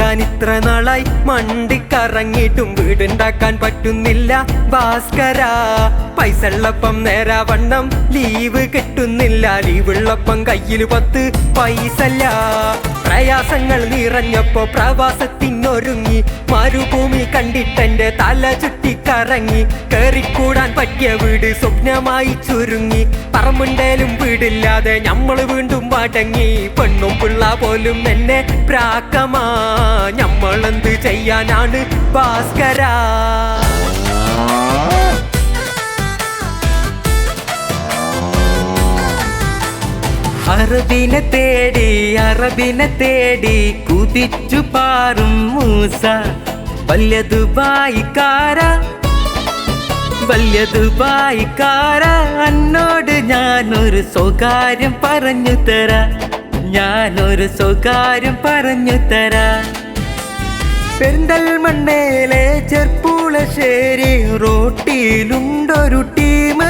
ഞാൻ ഇത്ര നാളായി. മണ്ടിക്കറങ്ങിയിട്ടും വീടുണ്ടാക്കാൻ പറ്റുന്നില്ല. ഭാസ്കര പൈസ ഉള്ളപ്പം നേരാവണ്ണം ലീവ് കിട്ടുന്നില്ല. ലീവുള്ളപ്പം കയ്യിൽ പത്ത് പൈസല്ല. പ്രയാസങ്ങൾ നിറഞ്ഞപ്പോ പ്രവാസത്തിനൊരുങ്ങി. മരുഭൂമി കണ്ടിട്ടെന്റെ തല ചുറ്റിക്കറങ്ങി. കേറിക്കൂടാൻ പറ്റിയ വീട് സ്വപ്നമായി ചുരുങ്ങി. പറമ്പുണ്ടേലും വീടില്ലാതെ ഞമ്മൾ വീണ്ടും മടങ്ങി പെണ്ണും പിള്ള പോലും എന്നെ പ്രാക്കമാ. ഞമ്മളെന്ത് ചെയ്യാനാണ് ഭാസ്കര? അറബിനെ തേടി അറബിനെ തേടി കുതിച്ചു പാറും മൂസ. വല്യ ദുബായിക്കാര. വല്യ ദുബായിക്കാര എന്നോട് ഞാനൊരു സ്വകാര്യം പറഞ്ഞു തരാ. ഞാനൊരു സ്വകാര്യം പറഞ്ഞു തരാ. പെരിന്തൽമണ്ണയിലെ Cherpulassery റോട്ടിയിലുണ്ടൊരു team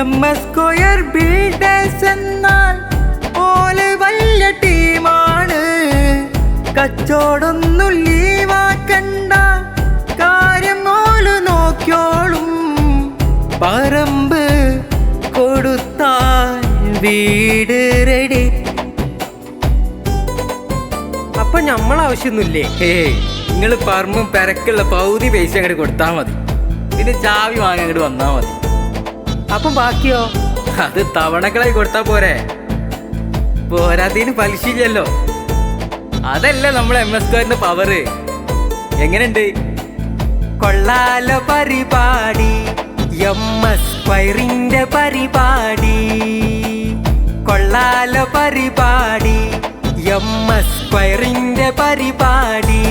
M S square builders എന്നാൽ ഓൽ വലിയ ടീമാണ് കച്ചോടൊന്നും ലീവാക്കണ്ട. കാര്യം ഓൽ നോക്കിയോളും. പറമ്പ് കൊടുത്താൽ വീട് റെഡി അപ്പൊ നമ്മൾ ആവശ്യമൊന്നുമില്ലേ ഹേ നിങ്ങൾ പറമ്പും പെരക്കുള്ള പൗതി പൈസ അങ്ങോട്ട് കൊടുത്താൽ മതി. പിന്നെ ചാവി വാങ്ങി അങ്ങോട്ട് വന്നാൽ മതി. അപ്പം ബാക്കിയോ? അത് തവണകളായി കൊടുത്താ പോരെ. പോരാത്തതിന് പലിശയില്ലല്ലോ. അതല്ലേ നമ്മളെ എം എസ് കാരിന്റെ പവറ് എങ്ങനെയുണ്ട്? കൊള്ളാലോ പരിപാടി. എം എസ് സ്ക്വയറിന്റെ പരിപാടി. കൊള്ളാലോ പരിപാടി. എം എസ് സ്ക്വയറിന്റെ പരിപാടി.